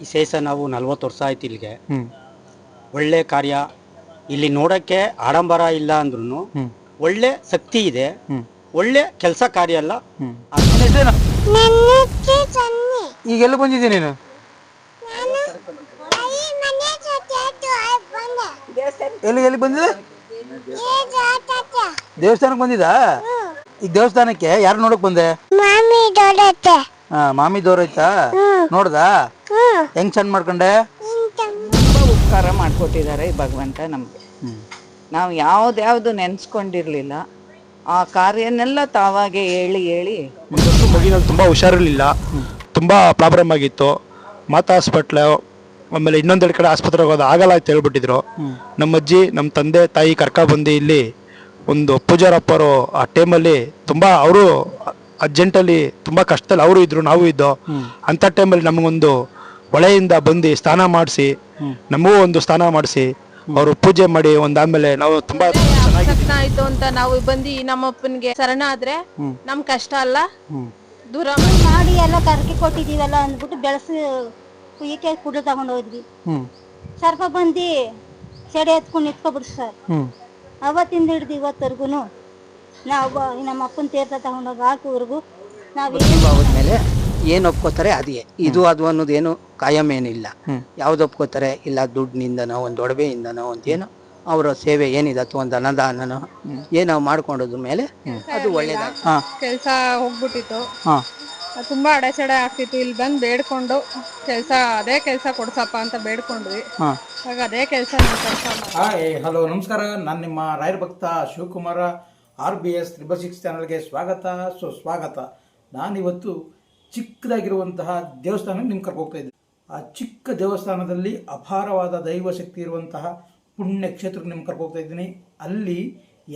ವಿಶೇಷ ನಾವು ನಲ್ವತ್ತು ವರ್ಷ ಆಯ್ತು ಇಲ್ಲಿಗೆ. ಒಳ್ಳೆ ಕಾರ್ಯ. ಇಲ್ಲಿ ನೋಡಕ್ಕೆ ಆಡಂಬರ ಇಲ್ಲ ಅಂದ್ರೂ ಒಳ್ಳೆ ಶಕ್ತಿ ಇದೆ. ಒಳ್ಳೆ ಕೆಲಸ ಕಾರ್ಯ ಎಲ್ಲ ಈಗೆಲ್ಲ ಬಂದಿದ್ದೀನಿ ನೀನು ಎಲ್ಲಿ ಎಲ್ಲಿ ಬಂದಿದೆ ದೇವಸ್ಥಾನಕ್ಕೆ ಬಂದಿದಾ ಈಗ ದೇವಸ್ಥಾನಕ್ಕೆ ಯಾರು ನೋಡಕ್ ಬಂದೆ? ಮಾಮಿ ದೋರೈತಾ ನೋಡ್ದಾ? ಹೆಂಗ್ ಚಂದ ಮಾಡ್ಕೊಂಡೆ? ತುಂಬ ಉಪಕಾರ ಮಾಡ್ಕೊಟ್ಟಿದ್ದಾರೆ ಈ ಭಗವಂತ ನಮಗೆ. ನಾವು ಯಾವ್ದ್ಯಾವ್ದು ನೆನೆಸ್ಕೊಂಡಿರಲಿಲ್ಲ. ಆ ಕಾರ್ಯನೆಲ್ಲ ತಾವಾಗೆ ಹೇಳಿ ಹೇಳಿ ಒಂದಷ್ಟು ಮಗಿನಲ್ಲಿ ತುಂಬ ಹುಷಾರಿರಲಿಲ್ಲ. ತುಂಬ ಪ್ರಾಬ್ಲಮ್ ಆಗಿತ್ತು. ಮಾತಾ ಹಾಸ್ಪಿಟ್ಲು ಆಮೇಲೆ ಇನ್ನೊಂದೆರಡು ಕಡೆ ಆಸ್ಪತ್ರೆಗೆ ಹೋಗೋದು ಆಗಲ್ಲ ಅಂತ ಹೇಳ್ಬಿಟ್ಟಿದ್ರು. ನಮ್ಮ ಅಜ್ಜಿ ನಮ್ಮ ತಂದೆ ತಾಯಿ ಕರ್ಕ ಬಂದು ಇಲ್ಲಿ ಒಂದು ಪೂಜಾರಪ್ಪರು ಆ ಟೈಮಲ್ಲಿ ತುಂಬ ಅವರು ಅರ್ಜೆಂಟಲ್ಲಿ ತುಂಬ ಕಷ್ಟದಲ್ಲಿ ಅವರು ಇದ್ರು ನಾವು ಇದ್ದೋ ಅಂಥ ಟೈಮಲ್ಲಿ ನಮಗೊಂದು ಹೊಳೆಯಿಂದ ಬಂದು ಸ್ನಾನ ಮಾಡಿಸಿ ನಮಗೂ ಒಂದು ಸ್ನಾನ ಮಾಡಿಸಿ ಅವರು ಪೂಜೆ ಮಾಡಿ ಒಂದು ಆಮೇಲೆ ನಾವು ತುಂಬಾ ಚೆನ್ನಾಗಿ ಸತ್ನ ಆಯ್ತು ಅಂತ ನಾವು ಬಂದು ನಮ್ಮಪ್ಪನಿಗೆ ಶರಣ ಆದ್ರೆ ನಮ್ ಕಷ್ಟ ಅಲ್ಲ. ದೂರ ಮಾಡಿ ಎಲ್ಲ ಕರ್ಕಿ ಕೊಟ್ಟಿದೀವಲ್ಲ ಅಂದ್ಬಿಟ್ಟು ಬೆಳೆಸಿ ಕುಯ್ಯಕ್ಕೆ ಕುಡ್ಲು ತಗೊಂಡ್ ಹೋದ್ವಿ. ಸರ್ಪ ಬಂದಿ ಸೆಡೆ ಎತ್ಕೊಂಡು ನಿಂತ್ಕೊಬಿಡ್ತು ಸರ್. ಅವತ್ತಿಂದ ಹಿಡ್ದು ಇವತ್ತವರೆಗೂ ನಾವು ನಮ್ಮ ಅಪ್ಪನ ತೀರ್ಥ ತಗೊಂಡೋಗಿ ಹಾಕೋವರೆಗೂ ನಾವು ಮೇಲೆ ಏನು ಒಪ್ಕೋತಾರೆ ಅದೇ. ಇದು ಅದು ಅನ್ನೋದೇನು ಕಾಯಂ ಏನಿಲ್ಲ. ಯಾವ್ದು ಒಪ್ಕೋತಾರೆ? ಇಲ್ಲ ದುಡ್ಡಿನಿಂದನೋ ಒಂದು ಒಡವೆಯಿಂದನೋ ಒಂದೇನೋ ಏನೋ ಅವರ ಸೇವೆ ಏನಿದತ್ತು ಒಂದು ಅನ್ನದಾನನೋ ಏನೋ ಮಾಡ್ಕೊಂಡದ್ರ ಮೇಲೆ ಅದು ಒಳ್ಳೇದ ಕೆಲಸ ಹೋಗ್ಬಿಟ್ಟಿತ್ತು. ಹಾ. ತುಂಬಾ ಅಡೆಚಡೆ ಆಗ್ತಿತ್ತು. ಇಲ್ಲಿ ಬಂದು ಬೇಡ್ಕೊಂಡು ಕೆಲಸ ಅದೇ ಕೆಲಸ ಕೊಡ್ಸಪ್ಪ ಅಂತ ಬೇಡ್ಕೊಂಡ್ವಿ. ಆಗ ಅದೇ ಕೆಲ್ಸ ಹಾಯ್ ಹಲೋ ನಮಸ್ಕಾರ. ನಾನು ನಿಮ್ಮ ರಾಯರ್ ಭಕ್ತ Shivakumara R B S triple six ಚಾನಲ್ಗೆ ಸ್ವಾಗತ. ಸುಸ್ವಾಗತ. ನಾನಿವತ್ತು ಚಿಕ್ಕದಾಗಿರುವಂತಹ ದೇವಸ್ಥಾನ ನಿಮ್ಗೆ ಕರ್ಕೋಗ್ತಾ ಹೋಗ್ತಾ ಇದ್ದೆ. ಆ ಚಿಕ್ಕ ದೇವಸ್ಥಾನದಲ್ಲಿ ಅಪಾರವಾದ ದೈವ ಶಕ್ತಿ ಇರುವಂತಹ ಪುಣ್ಯ ಕ್ಷೇತ್ರಕ್ಕೆ ನಿಮ್ಗೆ ಕರ್ಕೋಗ್ತಾ ಇದ್ದೀನಿ. ಅಲ್ಲಿ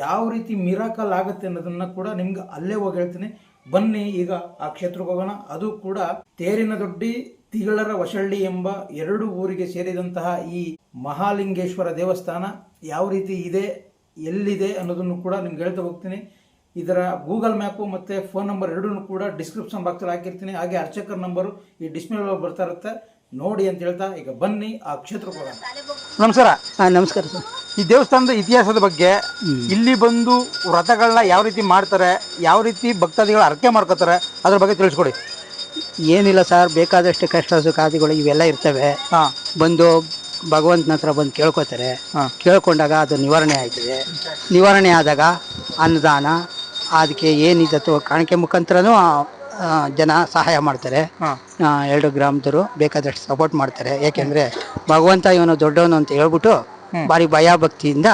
ಯಾವ ರೀತಿ ಮಿರಾಕಲ್ ಆಗುತ್ತೆ ಅನ್ನೋದನ್ನ ಕೂಡ ನಿಮ್ಗೆ ಅಲ್ಲೇ ಹೋಗಿ ಹೇಳ್ತೀನಿ. ಬನ್ನಿ ಈಗ ಆ ಕ್ಷೇತ್ರಕ್ಕೆ ಹೋಗೋಣ. ಅದು ಕೂಡ ತೇರಿನ ದೊಡ್ಡಿ ತಿಗಳರ ವಶಳ್ಳಿ ಎಂಬ ಎರಡು ಊರಿಗೆ ಸೇರಿದಂತಹ ಈ ಮಹಾಲಿಂಗೇಶ್ವರ ದೇವಸ್ಥಾನ ಯಾವ ರೀತಿ ಇದೆ, ಎಲ್ಲಿದೆ ಅನ್ನೋದನ್ನು ಕೂಡ ನಿಮ್ಗೆ ಹೇಳ್ತಾ ಹೋಗ್ತೀನಿ. ಇದರ ಗೂಗಲ್ ಮ್ಯಾಪು ಮತ್ತು ಫೋನ್ ನಂಬರ್ ಎರಡೂ ಕೂಡ ಡಿಸ್ಕ್ರಿಪ್ಷನ್ ಬಾಕ್ಸಲ್ಲಿ ಹಾಕಿರ್ತೀನಿ. ಹಾಗೆ ಅರ್ಚಕರ ನಂಬರು ಈ ಡಿಸ್ಪ್ಲೇ ಬರ್ತಾ ಇರುತ್ತೆ. ನೋಡಿ ಅಂತ ಹೇಳ್ತಾ ಈಗ ಬನ್ನಿ ಆ ಕ್ಷೇತ್ರಕ್ಕೆ ಹೋಗೋಣ ನಮಸ್ಕಾರ ನಮಸ್ಕಾರ ಸರ್. ಈ ದೇವಸ್ಥಾನದ ಇತಿಹಾಸದ ಬಗ್ಗೆ ಇಲ್ಲಿ ಬಂದು ವ್ರತಗಳನ್ನ ಯಾವ ರೀತಿ ಮಾಡ್ತಾರೆ ಯಾವ ರೀತಿ ಭಕ್ತಾದಿಗಳು ಅರ್ಕೆ ಮಾಡ್ಕೋತಾರೆ ಅದ್ರ ಬಗ್ಗೆ ತಿಳಿಸ್ಕೊಡಿ. ಏನಿಲ್ಲ ಸರ್ ಬೇಕಾದಷ್ಟು ಕಷ್ಟ ಸುಖಾದಿಗಳು ಇವೆಲ್ಲ ಇರ್ತವೆ. ಹಾಂ. ಬಂದು ಭಗವಂತನ ಹತ್ರ ಬಂದು ಕೇಳ್ಕೊತಾರೆ. ಹಾ. ಕೇಳ್ಕೊಂಡಾಗ ಅದು ನಿವಾರಣೆ ಆಯ್ತದೆ. ನಿವಾರಣೆ ಆದಾಗ ಅನ್ನದಾನ ಅದಕ್ಕೆ ಏನಿದೆ ಅಥವಾ ಕಾಣಿಕೆ ಮುಖಾಂತರನೂ ಜನ ಸಹಾಯ ಮಾಡ್ತಾರೆ. ಆ, ಎರಡು ಗ್ರಾಮದವರು ಬೇಕಾದಷ್ಟು ಸಪೋರ್ಟ್ ಮಾಡ್ತಾರೆ. ಯಾಕೆಂದ್ರೆ ಭಗವಂತ ಇವನು ದೊಡ್ಡವನು ಅಂತ ಹೇಳ್ಬಿಟ್ಟು ಬಾರಿ ಭಯ ಭಕ್ತಿಯಿಂದ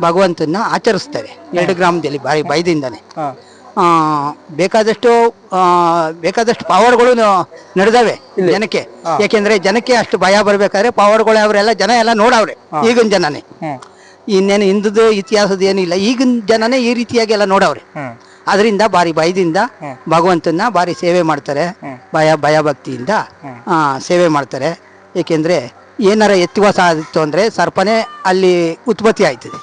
ಭಗವಂತನ ಆಚರಿಸ್ತಾರೆ. ಎರಡು ಗ್ರಾಮದಲ್ಲಿ ಬಾರಿ ಭಯದಿಂದಾನೆ. ಹಾ. ಆ, ಬೇಕಾದಷ್ಟು ಆ, ಬೇಕಾದಷ್ಟು ಪವರ್ಗಳು ನಡೆದವೆ ಜನಕ್ಕೆ. ಯಾಕೆಂದ್ರೆ ಜನಕ್ಕೆ ಅಷ್ಟು ಭಯ ಬರ್ಬೇಕಾದ್ರೆ ಪವರ್ಗಳು ಅವರೆಲ್ಲ ಜನ ಎಲ್ಲ ನೋಡವ್ರೆ ಈಗಿನ ಜನನೇ. ಹ್ಮ್. ಇನ್ನೇನು ಹಿಂದದ ಇತಿಹಾಸದ ಏನಿಲ್ಲ. ಈಗಿನ ಜನನೇ ಈ ರೀತಿಯಾಗಿ ಎಲ್ಲ ನೋಡವ್ರೆ ಅದರಿಂದ ಬಾರಿ ಭಯದಿಂದ ಭಗವಂತನ ಬಾರಿ ಸೇವೆ ಮಾಡ್ತಾರೆ. ಭಯ ಭಯ ಭಕ್ತಿಯಿಂದ ಆ, ಸೇವೆ ಮಾಡ್ತಾರೆ. ಏಕೆಂದ್ರೆ ಏನಾರ ಎತ್ತಿವಾಸ ಆಗಿತ್ತು ಅಂದ್ರೆ ಸರ್ಪನೇ ಅಲ್ಲಿ ಉತ್ಪತ್ತಿ ಆಯ್ತದೆ.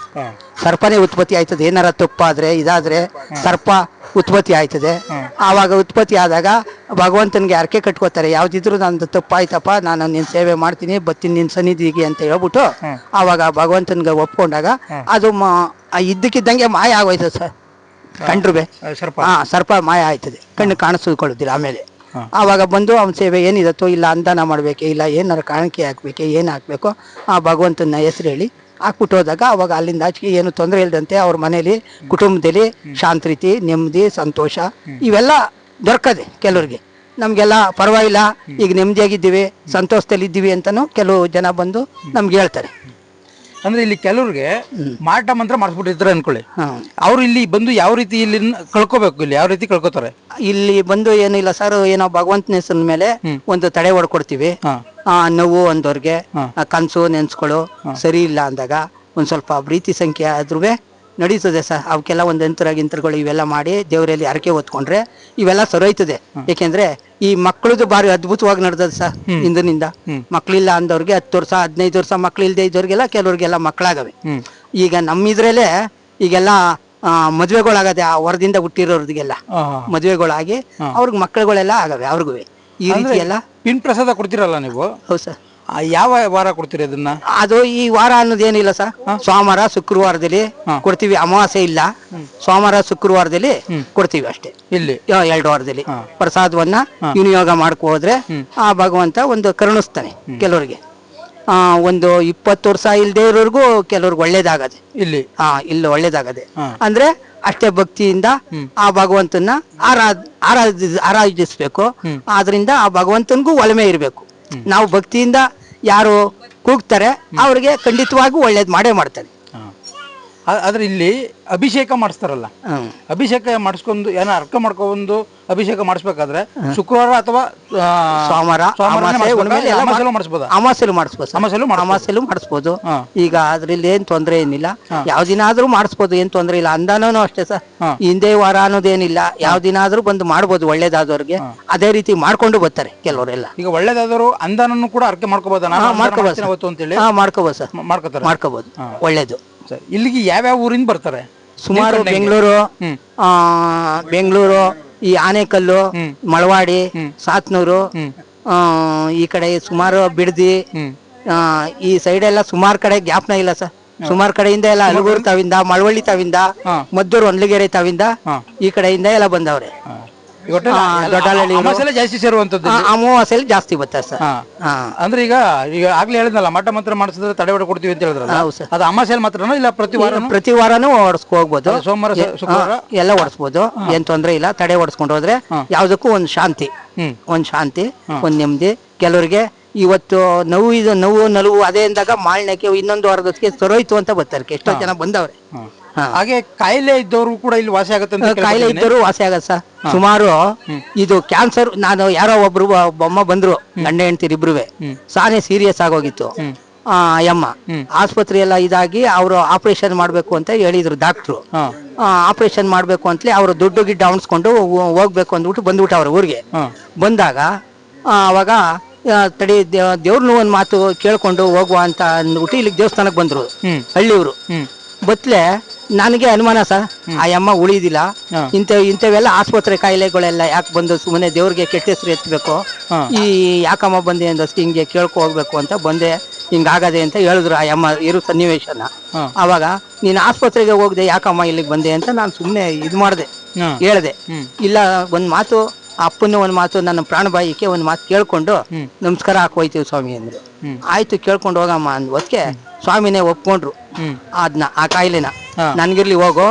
ಸರ್ಪನೇ ಉತ್ಪತ್ತಿ ಆಯ್ತದೆ. ಏನಾರ ತಪ್ಪಾದರೆ ಇದಾದ್ರೆ ಸರ್ಪ ಉತ್ಪತ್ತಿ ಆಯ್ತದೆ. ಆವಾಗ ಉತ್ಪತ್ತಿ ಆದಾಗ ಭಗವಂತನಿಗೆ ಅರ್ಕೆ ಕಟ್ಕೋತಾರೆ? ಯಾವ್ದಿದ್ರು ನಂದು ತಪ್ಪಾಯ್ತಪ್ಪ ನಾನು ನಿನ್ನ ಸೇವೆ ಮಾಡ್ತೀನಿ ಬತ್ತೀನಿ ನಿನ್ನ ಸನ್ನಿಧಿಗೆ ಅಂತ ಹೇಳ್ಬಿಟ್ಟು ಆವಾಗ ಭಗವಂತನಿಗೆ ಒಪ್ಕೊಂಡಾಗ ಅದು ಮಾ ಇದ್ದಕ್ಕಿದ್ದಂಗೆ ಮಾಯ ಆಗೋಯ್ತದೆ ಸರ್. ಕಂಡ್ರು ಸರ್ಪ. ಹಾಂ ಸರ್ಪ ಮಾಯ ಆಯ್ತದೆ. ಕಣ್ಣು ಕಾಣಿಸ್ಕೊಳ್ಳುದಿಲ್ಲ ಆಮೇಲೆ. ಆವಾಗ ಬಂದು ಅವನ ಸೇವೆ ಏನಿದತ್ತೋ ಇಲ್ಲ ಅಂದಾನ ಮಾಡ್ಬೇಕು, ಇಲ್ಲ ಏನಾರು ಕಾಣಿಕೆ ಹಾಕ್ಬೇಕೆ, ಏನು ಹಾಕ್ಬೇಕು, ಆ ಭಗವಂತನ ಹೆಸರು ಹೇಳಿ ಹಾಕ್ಬಿಟ್ಟು ಹೋದಾಗ ಅವಾಗ ಅಲ್ಲಿಂದ ಆಚೆಗೆ ಏನು ತೊಂದರೆ ಇಲ್ಲದಂತೆ ಅವ್ರ ಮನೇಲಿ ಕುಟುಂಬದಲ್ಲಿ ಶಾಂತಿ ನೆಮ್ಮದಿ, ಸಂತೋಷ ಇವೆಲ್ಲ ದೊರಕದೆ ಕೆಲವ್ರಿಗೆ. ನಮಗೆಲ್ಲ ಪರವಾಗಿಲ್ಲ, ಈಗ ನೆಮ್ಮದಿಯಾಗಿದ್ದೀವಿ ಸಂತೋಷದಲ್ಲಿ ಇದ್ದೀವಿ ಅಂತಲೂ ಕೆಲವು ಜನ ಬಂದು ನಮ್ಗೆ ಹೇಳ್ತಾರೆ. ಅಂದ್ರೆ ಇಲ್ಲಿ ಕೆಲವ್ರಿಗೆ ಮಾಟ ಮಂತ್ರ ಮಾಡಿಸ್ಬಿಟ್ಟಿರ್ತಾರೆ ಅನ್ಕೊಳ್ಳಿ. ಅವ್ರು ಇಲ್ಲಿ ಬಂದು ಯಾವ ರೀತಿ ಇಲ್ಲಿ ಕಳ್ಕೋಬೇಕು ಇಲ್ಲಿ? ಯಾವ ರೀತಿ ಕಳ್ಕೊತಾರೆ? ಇಲ್ಲಿ ಬಂದು ಏನಿಲ್ಲ ಸರ್ ಏನೋ ಭಗವಂತನ ಹೆಸರಿನ ಮೇಲೆ ಒಂದು ತಡೆ ಹೊಡ್ಕೊಡ್ತೀವಿ. ಆ, ನೋವು ಅಂದವ್ರಿಗೆ ಆ, ಕನ್ಸು ನೆನ್ಸ್ಗಳು ಸರಿ ಇಲ್ಲ ಅಂದಾಗ ಒಂದ್ ಸ್ವಲ್ಪ ಪ್ರೀತಿ ಸಂಖ್ಯೆ ಆದ್ರೂ ನಡೀತದೆ ಸರ್. ಅವಕ್ಕೆಲ್ಲ ಒಂದು ಯಂತ್ರ ಗಿಂತ್ರಗಳು ಇವೆಲ್ಲ ಮಾಡಿ ದೇವರಲ್ಲಿ ಹರಕೆ ಹೊತ್ಕೊಂಡ್ರೆ ಇವೆಲ್ಲ ಸರೋಯ್ತದೆ. ಏಕೆಂದ್ರೆ ಈ ಮಕ್ಕಳದು ಬಾರಿ ಅದ್ಭುತವಾಗಿ ನಡೆದದ ಸರ್ ಹಿಂದಿನಿಂದ ಮಕ್ಳಿಲ್ಲ ಅಂದವ್ರಿಗೆ ಹತ್ತು ವರ್ಷ ಹದಿನೈದು ವರ್ಷ ಮಕ್ಳು ಇಲ್ದೇ ಇದ್ದವ್ರಿಗೆಲ್ಲ ಕೆಲವ್ರಿಗೆಲ್ಲ ಮಕ್ಕಳಾಗವೆ. ಈಗ ನಮ್ಮಿದ್ರಲ್ಲೇ ಈಗೆಲ್ಲ ಆ, ಮದ್ವೆಗಳಾಗದೆ ಆ ಹೊರದಿಂದ ಹುಟ್ಟಿರೋರ್ಗೆಲ್ಲ ಮದ್ವೆಗಳಾಗಿ ಅವ್ರಿಗೆ ಮಕ್ಕಳುಗಳೆಲ್ಲ ಆಗವೆ ಅವ್ರಿಗೂ ಈ ರೀತಿ ಎಲ್ಲ ಪಿನ್ ಪ್ರಸಾದ ಕೊಡ್ತೀರಲ್ಲ ನೀವು? ಹೌದು ಸರ್. ಆ, ಯಾವ ವಾರ ಕೊಡ್ತೀರಿ ಅದನ್ನ? ಅದು ಈ ವಾರ ಅನ್ನೋದೇನಿಲ್ಲ ಸರ್. ಸೋಮವಾರ ಶುಕ್ರವಾರದಲ್ಲಿ ಕೊಡ್ತೀವಿ. ಅಮಾವಾಸ್ಯೆ ಇಲ್ಲ. ಸೋಮವಾರ ಶುಕ್ರವಾರದಲ್ಲಿ ಕೊಡ್ತೀವಿ ಅಷ್ಟೇ. ಇಲ್ಲಿ? ಯಾ- ಎರಡು ವಾರದಲ್ಲಿ. ಪ್ರಸಾದವನ್ನ ವಿನಿಯೋಗ ಮಾಡ್ಕೋದ್ರೆ ಆ ಭಗವಂತ ಒಂದು ಕರುಣಿಸ್ತಾನೆ ಕೆಲವರಿಗೆ. ಆ ಒಂದು ಇಪ್ಪತ್ತು ವರ್ಷ ಇಲ್ದೇ ಇರೋರ್ಗು ಕೆಲವ್ರಿಗೆ ಒಳ್ಳೇದಾಗದೆ. ಇಲ್ಲಿ? ಹಾ ಇಲ್ಲ ಒಳ್ಳೇದಾಗದೆ. ಅಂದ್ರೆ ಅಷ್ಟೇ ಭಕ್ತಿಯಿಂದ ಆ ಭಗವಂತನ ಆರಾಧ ಆರಾಧಿಸ್ಬೇಕು. ಆದ್ರಿಂದ ಆ ಭಗವಂತನಿಗೂ ಒಲಮೆ ಇರಬೇಕು. ನಾವು ಭಕ್ತಿಯಿಂದ ಯಾರು ಕೂಗ್ತಾರೆ ಅವ್ರಿಗೆ ಖಂಡಿತವಾಗೂ ಒಳ್ಳೇದು ಮಾಡೇ ಮಾಡ್ತಾನೆ ಆ- ಆದ್ರೆ ಇಲ್ಲಿ ಅಭಿಷೇಕ ಮಾಡಿಸ್ತಾರಲ್ಲ. ಅಭಿಷೇಕ ಮಾಡಿಸ್ಕೊಂಡು ಏನೋ ಅರ್ಕ ಮಾಡ್ಕೊಂಡು ಅಭಿಷೇಕ ಮಾಡಿಸ್ಬೇಕಾದ್ರೆ ಶುಕ್ರವಾರ ಅಥವಾ ಸೋಮವಾರ ಮಾಡಿಸ್ಬೋದಾ? ಅಮಾಸೆಲು ಮಾಡಿಸ್ಬೋದು ಸರ್. ಅಮಾವಾಸ್ಯೆಲೂ ಮಾಡಿಸ್ಬೋದು. ಈಗ ಅದ್ರಲ್ಲಿ ಏನ್ ತೊಂದ್ರೆ ಏನಿಲ್ಲ. ಯಾವ ದಿನ ಆದ್ರೂ ಮಾಡಿಸ್ಬೋದು ಏನ್ ತೊಂದ್ರೆ ಇಲ್ಲ. ಅಂದಾನೂ ಅಷ್ಟೇ ಸರ್. ಹಿಂದೆ ವಾರ ಅನ್ನೋದೇನಿಲ್ಲ. ಯಾವ ದಿನ ಆದ್ರೂ ಬಂದು ಮಾಡ್ಬೋದು ಒಳ್ಳೇದಾದವ್ರಿಗೆ. ಅದೇ ರೀತಿ ಮಾಡ್ಕೊಂಡು ಬರ್ತಾರೆ ಕೆಲವರೆಲ್ಲ. ಈಗ ಒಳ್ಳೇದಾದ್ರು ಅಂದಾನನ್ನು ಕೂಡ ಅರ್ಕೆ ಮಾಡ್ಕೋಬಹುದು ಮಾಡ್ಕೋಬಹುದು ಅಂದಾನ ಸರ್. ಮಾಡ್ಕೋಬಹುದು ಅಂತೇಳಿ. ಹಾ ಮಾಡ್ಕೋಬೋದು ಸರ್. ಮ- ಮಾಡ್ಕೋತಾರೆ ಒಳ್ಳೇದು. ಸರಿ. ಇಲ್ಲಿಗೆ ಯಾವ್ಯಾವ ಊರಿಂದ ಬರ್ತಾರೆ? ಸುಮಾರು ಕಂಡಂಗೆ. ಬೆಂಗಳೂರು ಹ್ಮ್. ಆ ಬೆಂಗಳೂರು ಈ ಆನೆಕಲ್ಲು ಮಳವಾಡಿ ಸಾತ್ನೂರು ಆ, ಈ ಕಡೆ ಸುಮಾರು ಬಿಡದಿ ಆ, ಈ ಸೈಡ್ ಎಲ್ಲ ಸುಮಾರು ಕಡೆ ಗ್ಯಾಪ್ನ ಇಲ್ಲ ಸರ್. ಸುಮಾರು ಕಡೆಯಿಂದ ಎಲ್ಲ ಅಲಗೂರು ತಾವಿಂದ ಮಳವಳ್ಳಿ ತಾವಿಂದ ಮದ್ದೂರು ಒಂದ್ಲಿಗೆರೆ ತಾವಿಂದ ಈ ಕಡೆಯಿಂದ ಎಲ್ಲ ಬಂದವ್ರೆ. ಎಲ್ಲ ದೊಡ್ಡಹಳ್ಳಿ ಇವರು. ಜಾಸ್ತಿ ಸೇರುವಂತದ್ದು ಆ, ಅಮಾವಾಸ್ಯೆಲಿ ಜಾಸ್ತಿ ಬರ್ತಾರೆ ಸರ್ ಹಾ. ಹಾ ಅಂದ್ರೆ ಈಗ ಈಗ ಆಗ್ಲೇ ಹೇಳಿದ್ನಲ್ಲ ಮಠ ಮಂತ್ರ ಮಾಡಿಸಿದ್ರೆ ತಡೆ ಹೊಡೆ ಕೊಡ್ತೀವಿ ಅಂತ ಹೇಳಿದ್ರಲ್ಲ ಹೌದು ಸರ್. ಅದು ಅಮಾವಾಸ್ಯೆಲ್ ಮಾತ್ರನಾ ಇಲ್ಲ ಪ್ರತಿ ವಾರ ಪ್ರತಿ ವಾರನೂ ಓಡಿಸ್ಕೊ ಹೋಗ್ಬೋದು ಅದೇ ಸೋಮವಾರ, ಎ- ಶುಕ್ರವಾರ? ಹಾ, ಎಲ್ಲ ಓಡಿಸ್ಬೋದು ಏನ್ ತೊಂದ್ರೆ ಇಲ್ಲ ತಡೆ ಓಡಿಸ್ಕೊಂಡು ಹೋದ್ರೆ ಯಾವ್ದಕ್ಕೂ ಒಂದ್ ಶಾಂತಿ ಹ್ಮ್. ಒಂದ್ ಶಾಂತಿ ಒಂದ್ ನೆಮ್ಮದಿ ಕೆಲವರಿಗೆ ಇವತ್ತು ನೋವು ಇದು ನೋವು ನಲುವು ಅದೇ ಅಂದಾಗ ಮಾಳ್ನಕ್ಕೆ ಇನ್ನೊಂದು ವಾರದೊತ್ತಿಗೆ ಸರೋಯ್ತು ಅಂತ ಬರ್ತಾರೆ. ಎಷ್ಟೋ ಜನ ಬಂದವ್ರೆ. ಹಾ. ಹಾಗೆ ಕಾಯಿಲೆ ಇದ್ದವರು ಕೂಡ ಇಲ್ಲಿ ವಾಸಿ ಆಗುತ್ತೆ ಅಂತ ಕಾಯಿಲೆ ಕೇಳ್ಪಟ್ಟಿದ್ದೀನಿ. ಇದ್ದರೂ ವಾಸಿ ಆಗತ್ತೆ ಸರ್. ಸುಮಾರು ಇದು ಕ್ಯಾನ್ಸರ್ ನಾನು ಯಾರೋ ಒಬ್ರು ಒಬ್ಬಮ್ಮ ಬಂದ್ರು ಗಂಡ ಹೆಂಡ್ತಿರ್ ಇಬ್ರುವೆ. ಸಾನೆ ಸೀರಿಯಸ್ ಆಗೋಗಿತ್ತು. ಆ ಯಮ್ಮ. ಆಸ್ಪತ್ರೆ ಎಲ್ಲ ಇದಾಗಿ ಅವರು ಆಪರೇಷನ್ ಮಾಡ್ಬೇಕು ಅಂತ ಹೇಳಿದ್ರು ಡಾಕ್ಟ್ರು. ಆಪರೇಷನ್ ಮಾಡ್ಬೇಕು ಅಂತಲೇ ಅವರು ದುಡ್ಡು ಗಿಡ್ಡ ಅವಣಿಸ್ಕೊಂಡು ಹೋಗ್ಬೇಕು ಅಂದ್ಬಿಟ್ಟು ಬಂದ್ಬಿಟ್ಟು ಅವ್ರ ಊರಿಗೆ ಬಂದಾಗ ಆ, ಅವಾಗ ತಡಿ ದೇವ್ರನ್ನೂ ಒಂದು ಮಾತು ಕೇಳ್ಕೊಂಡು ಹೋಗುವ ಅಂತ ಅಂದ್ಬಿಟ್ಟು ಇಲ್ಲಿಗೆ ದೇವಸ್ಥಾನಕ್ಕೆ ಬಂದ್ರು. ಹಳ್ಳಿಯವರು ಬತ್ಲೆ ನನಗೆ ಅನುಮಾನ ಸರ್ ಆ ಅಮ್ಮ ಉಳಿದಿಲ್ಲ. ಇಂಥ ಇಂಥವೆಲ್ಲ ಆಸ್ಪತ್ರೆ ಕಾಯಿಲೆಗಳೆಲ್ಲ ಯಾಕೆ ಬಂದು ಸುಮ್ಮನೆ ದೇವ್ರಿಗೆ ಕೆಟ್ಟ ಹೆಸರು ಎತ್ತಬೇಕು ಈ ಯಾಕಮ್ಮ ಬಂದೆ ಅಂದಷ್ಟು ಹಿಂಗೆ ಕೇಳ್ಕೊ ಹೋಗ್ಬೇಕು ಅಂತ ಬಂದೆ ಹಿಂಗಾಗದೆ ಅಂತ ಹೇಳಿದ್ರು ಆ ಅಮ್ಮ ಇರೋ ಸನ್ನಿವೇಶನ. ಅವಾಗ ನೀನು ಆಸ್ಪತ್ರೆಗೆ ಹೋಗದೆ ಯಾಕಮ್ಮ ಇಲ್ಲಿಗೆ ಬಂದೆ ಅಂತ ನಾನು ಸುಮ್ಮನೆ ಇದು ಮಾಡಿದೆ ಹೇಳಿದೆ. ಇಲ್ಲ ಒಂದು ಮಾತು ಆ ಅಪ್ಪನ ಒಂದ್ ಮಾತು ನನ್ನ ಪ್ರಾಣಬಾಯಿಗೆ ಒಂದ್ ಮಾತು ಕೇಳ್ಕೊಂಡು ನಮಸ್ಕಾರ ಹಾಕೋಯ್ತೀವಿ ಸ್ವಾಮಿ ಅಂದ್ರು. ಆಯ್ತು ಕೇಳ್ಕೊಂಡು ಹೋಗಮ್ಮ ಅಂದ್ ಹೊತ್ಗೆ ಸ್ವಾಮಿನೇ ಒಪ್ಕೊಂಡ್ರು. ಅದನ್ನ ಆ ಕಾಯಿಲೆನ. ನನ್ಗಿರ್ಲಿ ಹೋಗೋ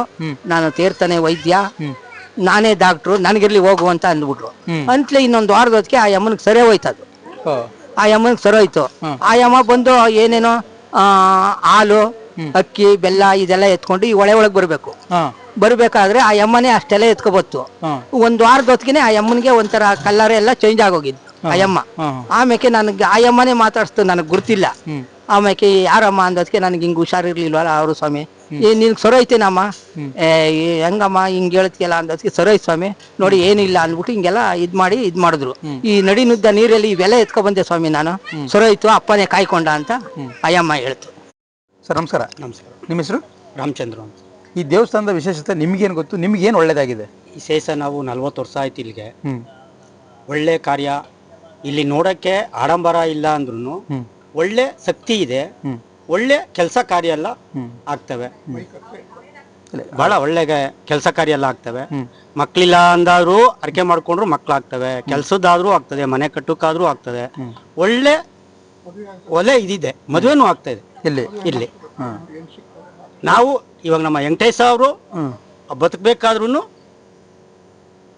ನಾನು ತೀರ್ಥನೆ ವೈದ್ಯ ನಾನೇ ಡಾಕ್ಟ್ರು ನನ್ಗಿರ್ಲಿ ಹೋಗು ಅಂತ ಅಂದ್ಬಿಟ್ರು. ಅಂತಲೇ ಇನ್ನೊಂದು ವಾರದ ಹೊತ್ತಿಗೆ ಆ ಯಮ್ಮನಿಗೆ ಸರಿ ಹೋಯ್ತದು. ಆ ಯಮ್ಮನಿಗೆ ಸರಿ ಹೋಯ್ತು. ಆ ಯಮ್ಮ ಬಂದು ಏನೇನೋ ಆ, ಹಾಲು ಅಕ್ಕಿ ಬೆಲ್ಲ ಇದೆಲ್ಲ ಎತ್ಕೊಂಡು ಈ ಒಳೆ ಒಳಗೆ ಬರಬೇಕು. ಬರ್ಬೇಕಾದ್ರೆ ಆ ಯಮ್ಮನೇ ಅಷ್ಟೆಲ್ಲ ಎತ್ಕೊಬತ್ತು. ಒಂದ್ ವಾರದ ಹೊತ್ತಿಗೆ ಆ ಯಮ್ಮನಿಗೆ ಒಂಥರ ಕಲ್ಲರ್ ಎಲ್ಲ ಚೇಂಜ್ ಆಗೋಗಿದ್ದು ಆ ಯಮ್ಮ. ಆಮೇಲೆ ನನಗೆ ಆ ಯಮ್ಮನೇ ಮಾತಾಡ್ಸ್ತು ನನಗೆ ಗುರ್ತಿಲ್ಲ. ಆಮೇಲೆ ಯಾರಮ್ಮ ಅಂದದ್ಕೆ ನನಗೆ ಹಿಂಗ್ ಹುಷಾರಿರ್ಲಿಲ್ವಲ್ಲ ಅವರು ಸ್ವಾಮಿ? ಏ ನಿನ್ಗೆ ಸೊರೈತೇನಮ್ಮ? ಏ ಹೆಂಗಮ್ಮ ಹಿಂಗ್ ಹೇಳ್ತೀಯಲ್ಲ ಅಂದದ್ಕೆ ಸೊರೈತ್ ಸ್ವಾಮಿ ನೋಡಿ ಏನಿಲ್ಲ ಅಂದ್ಬಿಟ್ಟು ಹಿಂಗೆಲ್ಲ ಇದ್ ಮಾಡಿ ಇದ್ ಮಾಡಿದ್ರು. ಈ ನಡಿನುದ್ದ ನೀರಲ್ಲಿ ಇವೆಲ್ಲ ಎತ್ಕೊ ಬಂದೆ ಸ್ವಾಮಿ ನಾನು. ಸೊರೈತು ಅಪ್ಪನೇ ಕಾಯ್ಕೊಂಡ ಅಂತ ಅಯ್ಯಮ್ಮ ಹೇಳ್ತು. ಸರ್ ನಮಸ್ಕಾರ. ನಮಸ್ಕಾರ. ನಿಮ್ಮ ಹೆಸರು? ರಾಮಚಂದ್ರ ಅಂತ. ಈ ದೇವಸ್ಥಾನದ ವಿಶೇಷತೆ ನಿಮ್ಗೇನು ಗೊತ್ತು? ನಿಮ್ಗೇನು ಒಳ್ಳೇದಾಗಿದೆ? ಈ ಶೇಷ ನಾವು ನಲ್ವತ್ತು ವರ್ಷ ಆಯ್ತು ಇಲ್ಲಿಗೆ. ಹ್ಮ್. ಒಳ್ಳೆ ಕಾರ್ಯ. ಇಲ್ಲಿ ನೋಡಕ್ಕೆ ಆಡಂಬರ ಇಲ್ಲ ಅಂದ್ರೂ ಒಳ್ಳೆ ಶಕ್ತಿ ಇದೆ. ಒಳ್ಳೆ ಕೆಲಸ ಕಾರ್ಯ ಎಲ್ಲ ಆಗ್ತವೆ. ಬಹಳ ಒಳ್ಳೆ ಕೆಲಸ ಕಾರ್ಯ ಎಲ್ಲ ಆಗ್ತವೆ. ಮಕ್ಳಿಲ್ಲ ಅಂದಾದ್ರು ಅರ್ಕೆ ಮಾಡ್ಕೊಂಡ್ರು ಮಕ್ಳಾಗ್ತವೆ. ಕೆಲ್ಸದಾದ್ರೂ ಆಗ್ತದೆ ಮನೆ ಕಟ್ಟಕ್ಕಾದ್ರೂ ಆಗ್ತದೆ. ಒಳ್ಳೆ ಒಲೆ ಇದಿದೆ. ಮದುವೆನೂ ಆಗ್ತಾ ಇದೆ. ಇಲ್ಲಿ. ಇಲ್ಲಿ ನಾವು ಇವಾಗ ನಮ್ಮ ವೆಂಕಟೇಶ ಅವರು ಬದುಕಬೇಕಾದ್ರೂ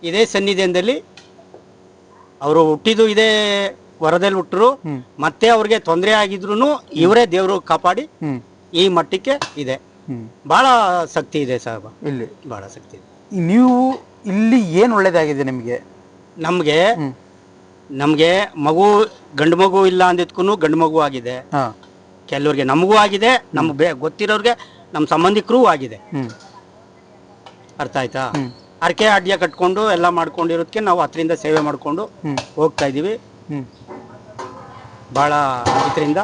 ಇದೇ ಸನ್ನಿಧಾನದಲ್ಲಿ ಅವರು ಹುಟ್ಟಿದ್ದು ಇದೇ ವರದಲ್ಲಿ ಹುಟ್ಟರು. ಮತ್ತೆ ಅವ್ರಿಗೆ ತೊಂದರೆ ಆಗಿದ್ರು ಇವರೇ ದೇವರು ಕಾಪಾಡಿ ಈ ಮಟ್ಟಕ್ಕೆ ಇದೆ. ಬಹಳ ಶಕ್ತಿ ಇದೆ ಸಾಹೇಬ. ಇಲ್ಲಿ. ಬಹಳ ಶಕ್ತಿ ಇದೆ. ನೀವು ಇಲ್ಲಿ ಏನು ಒಳ್ಳೇದಾಗಿದೆ ನಿಮಗೆ? ನಮಗೆ ನಮಗೆ ಮಗು ಗಂಡು ಮಗು ಇಲ್ಲ ಅಂದಿದ್ಕೂ ಗಂಡು ಮಗು ಆಗಿದೆ. ಕೆಲವ್ರಿಗೆ ನಮಗೂ ಆಗಿದೆ. ನಮ್ಗೆ ಗೊತ್ತಿರೋರಿಗೆ ನಮ್ಮ ಸಂಬಂಧಿಕರೂ ಆಗಿದೆ. ಅರ್ಥ ಆಯ್ತಾ? ಅರ್ಕೆ ಅಡ್ಡ ಕಟ್ಕೊಂಡು ಎಲ್ಲ ಮಾಡ್ಕೊಂಡಿರೋದಕ್ಕೆ ನಾವು ಹತ್ತರಿಂದ ಸೇವೆ ಮಾಡ್ಕೊಂಡು ಹೋಗ್ತಾ ಇದೀವಿ. ಹ್ಮ್. ಬಹಳ ಇದರಿಂದ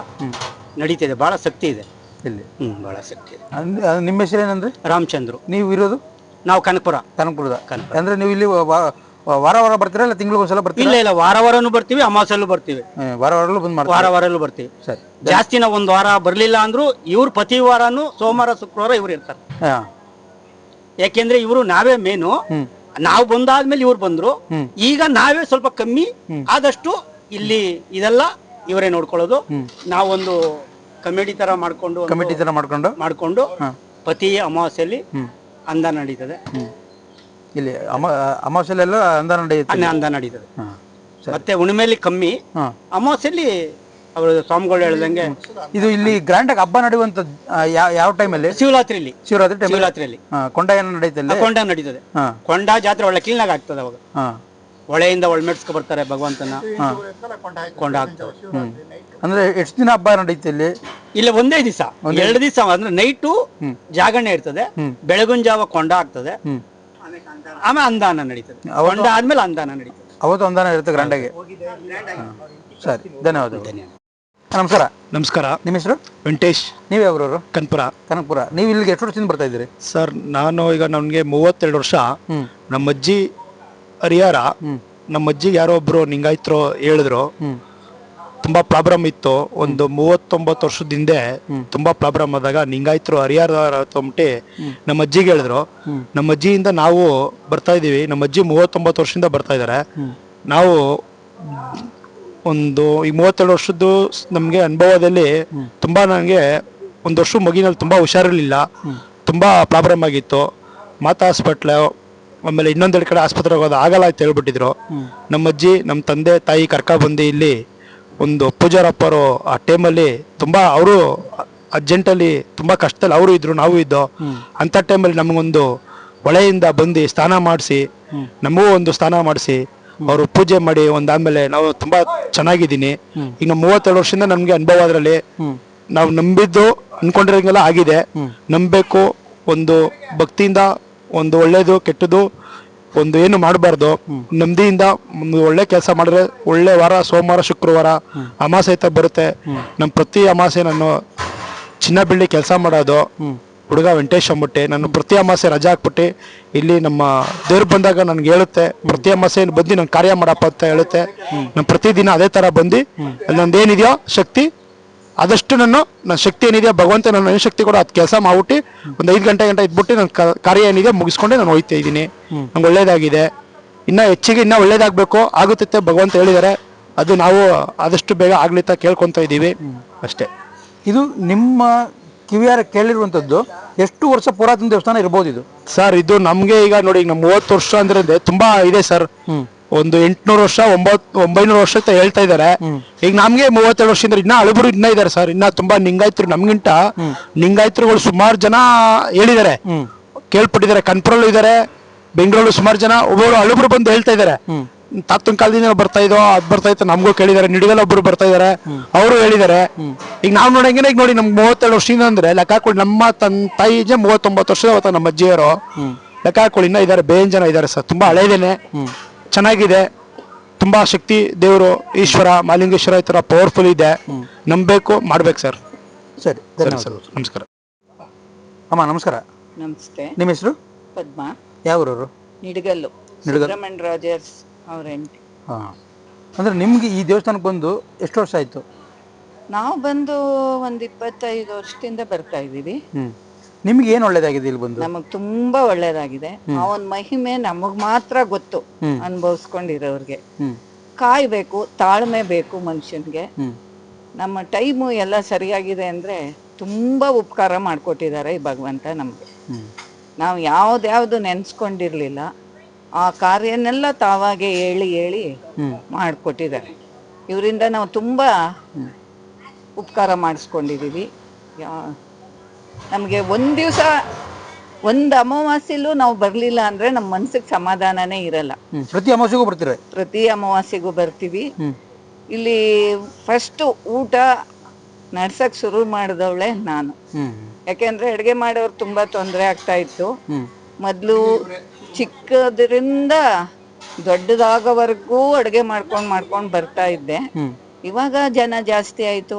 ನಡೀತಿದೆ. ಬಹಳ ಶಕ್ತಿ ಇದೆ. ಇಲ್ಲಿ. ಹ್ಮ್ ಬಹಳ ಶಕ್ತಿ ಇದೆ. ನಿಮ್ಮ ಹೆಸರು ಏನಂದ್ರೆ ರಾಮಚಂದ್ರು. ನೀವು ಇರೋದು? ನಾವು ಕನಕಪುರ. ಕನಕಪುರದ. ಕನಕಪುರ. ಅಂದ್ರೆ ನೀವು ಇಲ್ಲಿ ವಾ- ವಾರ ವಾರ ಬರ್ತೀರಾ ಇಲ್ಲ ತಿಂಗಳಿಗೊಂದ್ಸಲ ಬರ್ತೀರಾ? ಇಲ್ಲ ಇಲ್ಲ ವಾರ ವಾರನು ಬರ್ತೀವಿ ಅಮಾವಾಸ್ಯಲ್ಲೂ ಬರ್ತೀವಿ. ಹ್ಮ್, ವಾರ ವಾರಲ್ಲೂ ಮಾಡ್ತೀವಿ ವಾರ ವಾರಲ್ಲೂ ಬರ್ತೀವಿ. ಸರಿ. ಜಾಸ್ತಿ ನಾವು ಒಂದು ವಾರ ಬರಲಿಲ್ಲ ಅಂದ್ರು ಇವ್ರು ಪ್ರತಿ ವಾರನು ಸೋಮವಾರ ಶುಕ್ರವಾರ ಇವ್ರು ಇರ್ತಾರೆ. ಹಾ. ಯಾಕೆಂದ್ರೆ ಇವರು ನಾವೇ ಮೇನು. ಹ್ಮ್. ನಾವು ಬಂದಾದ್ಮೇಲೆ ಇವ್ರು ಬಂದ್ರು. ಹ್ಮ್. ಈಗ ನಾವೇ ಸ್ವಲ್ಪ ಕಮ್ಮಿ ಆದಷ್ಟು ಇಲ್ಲಿ ಇದೆಲ್ಲ ಇವರೇ ನೋಡ್ಕೊಳ್ಳೋದು. ನಾವೊಂದು ಕಮಿಟಿ ತರ ಮಾಡ್ಕೊಂಡು ಒಂದು ಕಮಿಟಿ ತರ ಮಾಡ್ಕೊಂಡು? ಮಾಡ್ಕೊಂಡು. ಪ್ರತಿ ಅಮಾವಾಸ್ಯೆಯಲ್ಲಿ ಅಂದ ನಡೀತದೆ. ಇಲ್ಲಿ ಅಮ ಅಮಾವಾಸ್ಯೆಲೆಲ್ಲ ಅಂದ ನಡೆಯುತ್ತೆ ಅನ್ನ ಅಂದ ನಡೀತದೆ. ಹಾ ಮತ್ತೆ ಹುಣ್ಣಿಮೆಯಲ್ಲಿ ಕಮ್ಮಿ. ಹಾ. ಅಮಾವಾಸ್ಯೆಯಲ್ಲಿ ಅವರು ಸ್ವಾಮಿಗಳು ಹೇಳ್ದಂಗೆ ಇದು ಇಲ್ಲಿ ಗ್ರ್ಯಾಂಡ್ ಆಗಿ ಹಬ್ಬ ನಡೆಯುವಂತ ಯಾವ ಯಾವ ಟೈಮಲ್ಲಿ ಶಿವರಾತ್ರಿಲಿ ಶಿವರಾತ್ರಿ ಟೈಮ್ ಶಿವರಾತ್ರಿಯಲ್ಲಿ. ಕೊಂಡ ಏನು ನಡೀತದೆ ಅಲ್ಲಿ? ಕೊಂಡ ನಡೀತದೆ. ಹಾ. ಕೊಂಡ ಜಾತ್ರೆ ಒಳ್ಳೆ ಕ್ಲೀನ್ ಆಗಿ ಆಗ್ತದೆ ಅವಾಗ. ಒಳೆಯಿಂದ ಹೊಳೆಯಿಂದ ಒಳ್ಮೆಡ್ಸ್ಕೊ ಬರ್ತಾರೆ ಭಗವಂತನ. ಕೊಂಡ. ಅಂದ್ರೆ ಎಷ್ಟು ದಿನ ಹಬ್ಬ ನಡೆಯುತ್ತೆ ಇಲ್ಲಿ? ಇಲ್ಲ ಒಂದೇ ದಿವಸ. ಎರಡು ದಿವಸ ಅಂದ್ರೆ ನೈಟು ಜಾಗರಣೆ ಇರ್ತದೆ. ಬೆಳಗಿನ ಜಾವ ಕೊಂಡ ಆಗ್ತದೆ. ಆಮೇಲೆ ಅಂದಾನ ನಡೀತದೆ. ಹೊಂಡ ಆದ್ಮೇಲೆ ಅಂದಾನ ನಡೀತದೆ. ಅವತ್ತು ಅಂದಾನ ಇರುತ್ತೆ ಗ್ರ್ಯಾಂಡ್ ಆಗಿ ಹಾ. ಸರಿ ಧನ್ಯವಾದಗಳು. ನಮಸ್ಕಾರ. ನಮಸ್ಕಾರ. ನಿಮ್ಮ ಹೆಸರು? ವೆಂಕಟೇಶ್. ನೀವು ಯಾವ್ರವರು ಕನ್ಪುರ. ಕನಕಪುರ ನೀವು ಇಲ್ಲಿಗೆ ಎಷ್ಟು ವರ್ಷದಿಂದ ಬರ್ತಾ ಇದ್ದೀರಿ? ಸರ್ ನಾನು ಈಗ ನನಗೆ ಮೂವತ್ತೆರಡು ವರ್ಷ. ನಮ್ಮಜ್ಜಿ ನಮ್ಮ ಅಜ್ಜಿ ಹರಿಹರ. ನಮ್ಮ ಅಜ್ಜಿ ಯಾರೋ ಒಬ್ರು ನಿಂಗಾಯ್ತರೋ ಹೇಳಿದ್ರು. ತುಂಬಾ ಪ್ರಾಬ್ಲಮ್ ಇತ್ತು. ಒಂದು ಮೂವತ್ತೊಂಬತ್ತು ವರ್ಷದ ಹಿಂದೆ ತುಂಬಾ ಪ್ರಾಬ್ಲಮ್ ಆದಾಗ ನಿಂಗಾಯ್ತರು ಹರಿಹರ ತೊಂಬಿಟ್ಟು ನಮ್ಮ ಅಜ್ಜಿಗೆ ಹೇಳಿದ್ರು. ನಮ್ಮ ಅಜ್ಜಿಯಿಂದ ನಾವು ಬರ್ತಾ ಇದೀವಿ ನಮ್ಮ ಅಜ್ಜಿ ಮೂವತ್ತೊಂಬತ್ತು ವರ್ಷದಿಂದ ಬರ್ತಾ ಇದ್ದಾರೆ. ನಾವು ಒಂದು ಈ ಮೂವತ್ತೆರಡು ವರ್ಷದ್ದು ನಮಗೆ ಅನುಭವದಲ್ಲಿ ತುಂಬಾ ನನಗೆ ಒಂದು ವರ್ಷ ಮಗಿನಲ್ಲಿ ತುಂಬಾ ಹುಷಾರಿರ್ಲಿಲ್ಲ. ತುಂಬಾ ಪ್ರಾಬ್ಲಮ್ ಆಗಿತ್ತು. ಮಾತಾ ಹಾಸ್ಪಿಟ್ಲ್ ಆಮೇಲೆ ಇನ್ನೊಂದೆರಡು ಕಡೆ ಆಸ್ಪತ್ರೆಗೆ ಹೋಗೋದು ಆಗಲ್ಲ ಅಂತ ಹೇಳ್ಬಿಟ್ಟಿದ್ರು. ನಮ್ಮ ಅಜ್ಜಿ ನಮ್ಮ ತಂದೆ ತಾಯಿ ಕರ್ಕ ಬಂದು ಇಲ್ಲಿ ಒಂದು ಪೂಜಾರಪ್ಪರು ಆ ಟೈಮಲ್ಲಿ ತುಂಬಾ ಅವರು ಅರ್ಜೆಂಟಲ್ಲಿ ತುಂಬಾ ಕಷ್ಟದಲ್ಲಿ ಅವರು ಇದ್ರು ನಾವು ಇದ್ದೋ ಅಂತ ಟೈಮಲ್ಲಿ ನಮಗೊಂದು ಹೊಳೆಯಿಂದ ಬಂದು ಸ್ನಾನ ಮಾಡಿಸಿ ನಮಗೂ ಒಂದು ಸ್ನಾನ ಮಾಡಿಸಿ ಅವರು ಪೂಜೆ ಮಾಡಿ ಒಂದಾದ್ಮೇಲೆ ನಾವು ತುಂಬಾ ಚೆನ್ನಾಗಿದ್ದೀನಿ. ಇನ್ನು ಮೂವತ್ತೆರಡು ವರ್ಷದಿಂದ ನಮ್ಗೆ ಅನುಭವ ಅದರಲ್ಲಿ ನಾವು ನಂಬಿದ್ದು ಅನ್ಕೊಂಡಿರಂಗೆಲ್ಲ ಆಗಿದೆ. ನಂಬಬೇಕು ಒಂದು ಭಕ್ತಿಯಿಂದ ಒಂದು ಒಳ್ಳೇದು ಕೆಟ್ಟದು ಒಂದು ಏನು ಮಾಡಬಾರ್ದು ನೆಮ್ಮದಿಯಿಂದ ಒಂದು ಒಳ್ಳೆ ಕೆಲಸ ಮಾಡಿದ್ರೆ ಒಳ್ಳೆ ವಾರ ಸೋಮವಾರ ಶುಕ್ರವಾರ ಅಮಾಸೆ ಐತ ಬರುತ್ತೆ. ನಮ್ಮ ಪ್ರತಿ ಅಮಾಸೆ ನಾನು ಚಿನ್ನ ಬೆಳ್ಳಿ ಕೆಲಸ ಮಾಡೋದು. ಹುಡುಗ ವೆಂಕಟೇಶ್ ಅಂದ್ಬಿಟ್ಟು ನಾನು ಪ್ರತಿ ಅಮಾಸೆ ರಜಾ ಹಾಕ್ಬಿಟ್ಟು ಇಲ್ಲಿ ನಮ್ಮ ದೇವ್ರು ಬಂದಾಗ ನನ್ಗೆ ಹೇಳುತ್ತೆ ಪ್ರತಿ ಅಮಾಸೆ ಬಂದು ನಾನು ಕಾರ್ಯ ಮಾಡಪ್ಪ ಅಂತ ಹೇಳುತ್ತೆ. ನಾನು ಪ್ರತಿದಿನ ಅದೇ ತರ ಬಂದು ನಂದೇನಿದೆಯೋ ಶಕ್ತಿ ಆದಷ್ಟು ನಾನು ನನ್ನ ಶಕ್ತಿ ಏನಿದೆ ಭಗವಂತ ನನ್ನ ಏನು ಶಕ್ತಿ ಕೂಡ ಅದು ಕೆಲಸ ಮಾಡ್ಬಿಟ್ಟು ಒಂದು ಐದು ಗಂಟೆ ಗಂಟೆ ಇದ್ಬಿಟ್ಟು ನನ್ನ ಕಾರ್ಯ ಏನಿದೆ ಮುಗಿಸ್ಕೊಂಡೆ ನಾನು ಹೋಯ್ತಾ ಇದ್ದೀನಿ. ನಂಗೆ ಒಳ್ಳೇದಾಗಿದೆ. ಇನ್ನ ಹೆಚ್ಚಿಗೆ ಇನ್ನ ಒಳ್ಳೇದಾಗಬೇಕು ಆಗುತ್ತೆ ಭಗವಂತ ಹೇಳಿದಾರೆ ಅದು ನಾವು ಆದಷ್ಟು ಬೇಗ ಆಗ್ಲಿತ್ತ ಕೇಳ್ಕೊಂತ ಇದ್ದೀವಿ. ಅಷ್ಟೇ. ಇದು ನಿಮ್ಮ ಕಿವಿಯಾರ ಕೇಳಿರುವಂಥದ್ದು ಎಷ್ಟು ವರ್ಷ ಪುರಾತನ ದೇವಸ್ಥಾನ ಇರ್ಬೋದು ಇದು? ಸರ್ ಇದು ನಮಗೆ ಈಗ ನೋಡಿ ಈಗ ಮೂವತ್ತು ವರ್ಷ ಅಂದ್ರೆ ತುಂಬಾ ಇದೆ ಸರ್. ಒಂದು ಎಂಟ್ನೂರು ವರ್ಷ ಒಂಬತ್ ಒಂಬೈನೂರು ವರ್ಷ ಅಂತ ಹೇಳ್ತಾ ಇದಾರೆ ಈಗ ನಮ್ಗೆ ಮೂವತ್ತೆರಡು ವರ್ಷದಿಂದ ಇನ್ನ ಹಳಬರು ಇನ್ನ ಇದಾರೆ ಸರ್. ಇನ್ನ ತುಂಬಾ ನಿಂಗಾಯ್ತರು ನಮ್ಗಿಂತ. ನಿಂಗಾಯ್ತರುಗಳು ಸುಮಾರು ಜನ ಹೇಳಿದ್ದಾರೆ. ಕೇಳ್ಪಟ್ಟಿದ್ದಾರೆ. ಕನ್ಪುರಲ್ಲೂ ಇದಾರೆ ಬೆಂಗಳೂರು ಸುಮಾರು ಜನ ಒಬ್ಬರು ಹಳಬರು ಬಂದು ಹೇಳ್ತಾ ಇದಾರೆ ತಾತನ ಕಾಲದಿಂದ ಬರ್ತಾ ಇದೋ ಅದ್ ಬರ್ತಾ ಇತ್ತು ನಮಗೂ ಕೇಳಿದಾರೆ ನಿಡಿಗಲ್ ಒಬ್ರು ಬರ್ತಾ ಇದಾರೆ ಅವರು ಹೇಳಿದಾರೆ ಈಗ ನಾವು ನೋಡಂಗೆ ಈಗ ನೋಡಿ ನಮ್ಗೆ ಮೂವತ್ತೆರಡು ವರ್ಷದಿಂದ ಅಂದ್ರೆ ಲೆಕ್ಕ ಹಾಕೊಳ್ಳಿ ನಮ್ಮ ತನ್ ತಾಯಿಜೆ ಮೂವತ್ತೊಂಬತ್ತು ವರ್ಷದ ಅವತ್ತ ನಮ್ಮ ಅಜ್ಜಿಯವರು. ಲೆಕ್ಕ ಹಾಕೊಳ್ಳಿ ಇನ್ನ ಇದಾರೆ ಬೇನ್ ಜನ ಇದಾರೆ ಸರ್. ತುಂಬಾ ಹಳೇದೇನೆ. ಚೆನ್ನಾಗಿದೆ. ತುಂಬಾ ಶಕ್ತಿ ದೇವರು ಈಶ್ವರ ಮಾಲಿಂಗೇಶ್ವರ ಈ ಥರ ಪವರ್ಫುಲ್ ಇದೆ. ನಂಬಬೇಕು ಮಾಡ್ಬೇಕು ಸರ್. ಸರಿ ಸರಿ ಧನ್ಯವಾದಗಳು. ಸರ್ ನಮಸ್ಕಾರ. ಅಮ್ಮ ನಮಸ್ಕಾರ. ನಮಸ್ತೆ. ನಿಮ್ಮ ಹೆಸರು? ಪದ್ಮ. ಯಾವ್ರವರು? ನಿಡಗಲ್ಲು. ನಿಡಗಲ್. ಸುಬ್ರಹ್ಮಣ್ಯ ರಾಜರ್ಸ್ ಅವ್ರ ಹೆಂಡತಿ. ಹಾಂ. ಅಂದ್ರೆ ನಿಮ್ಗೆ ಈ ದೇವಸ್ಥಾನಕ್ಕೆ ಬಂದು ಎಷ್ಟು ವರ್ಷ ಆಯ್ತು? ನಾವು ಬಂದು ಒಂದು ಇಪ್ಪತ್ತೈದು ವರ್ಷದಿಂದ ಬರ್ತಾ ಇದ್ದೀವಿ. ನಿಮ್ಗೆ ಏನ್ ಒಳ್ಳೇದಾಗಿದೆ ಇಲ್ಲಿ ಬಂದು? ನಮಗ್ ತುಂಬಾ ಒಳ್ಳೇದಾಗಿದೆ. ಆ ಒಂದ್ ಮಹಿಮೆ ನಮಗ್ ಮಾತ್ರ ಗೊತ್ತು ಅನುಭವಿಸ್ಕೊಂಡಿರೋರ್ಗೆ. ಕಾಯ್ಬೇಕು ತಾಳ್ಮೆ ಬೇಕು ಮನುಷ್ಯನ್ಗೆ. ನಮ್ಮ ಟೈಮು ಎಲ್ಲ ಸರಿಯಾಗಿದೆ ಅಂದ್ರೆ ತುಂಬಾ ಉಪಕಾರ ಮಾಡ್ಕೊಟ್ಟಿದ್ದಾರೆ ಈ ಭಗವಂತ ನಮ್ಗೆ. ನಾವ್ ಯಾವ್ದ್ಯಾವ್ದು ನೆನ್ಸ್ಕೊಂಡಿರ್ಲಿಲ್ಲ ಆ ಕಾರ್ಯನೆಲ್ಲ ತಾವಾಗೆ ಹೇಳಿ ಹೇಳಿ ಮಾಡಿಕೊಟ್ಟಿದ್ದಾರೆ. ಇವರಿಂದ ನಾವು ತುಂಬಾ ಉಪಕಾರ ಮಾಡಿಸ್ಕೊಂಡಿದೀವಿ. ಯಾ ನಮಗೆ ಒಂದು ದಿವಸ ಒಂದು ನಾವು ಬರಲಿಲ್ಲ ಅಂದರೆ ನಮ್ಮ ಮನಸ್ಸಿಗೆ ಸಮಾಧಾನನೇ ಇರಲ್ಲ. ಹ್ಮ್ ಪ್ರತಿ ಅಮಾವಾಸ್ಯೆಗೂ ಬರ್ತೀರ? ಪ್ರತಿ ಅಮಾವಾಸ್ಯೆಗೂ ಬರ್ತೀವಿ. ಇಲ್ಲಿ ಫಸ್ಟ್ ಊಟ ನಡ್ಸಕ್ ಶುರು ಮಾಡಿದವಳೆ ನಾನು. ಹ್ಮ್. ಯಾಕೆಂದ್ರೆ ಅಡುಗೆ ಮಾಡೋರು ತುಂಬಾ ತೊಂದರೆ ಆಗ್ತಾ ಇತ್ತು. ಮೊದಲು ಚಿಕ್ಕದ್ರಿಂದ ದೊಡ್ಡದಾಗವರೆಗೂ ಅಡುಗೆ ಮಾಡ್ಕೊಂಡು ಮಾಡ್ಕೊಂಡು ಬರ್ತಾ ಇದ್ದೆ. ಇವಾಗ ಜನ ಜಾಸ್ತಿ ಆಯ್ತು.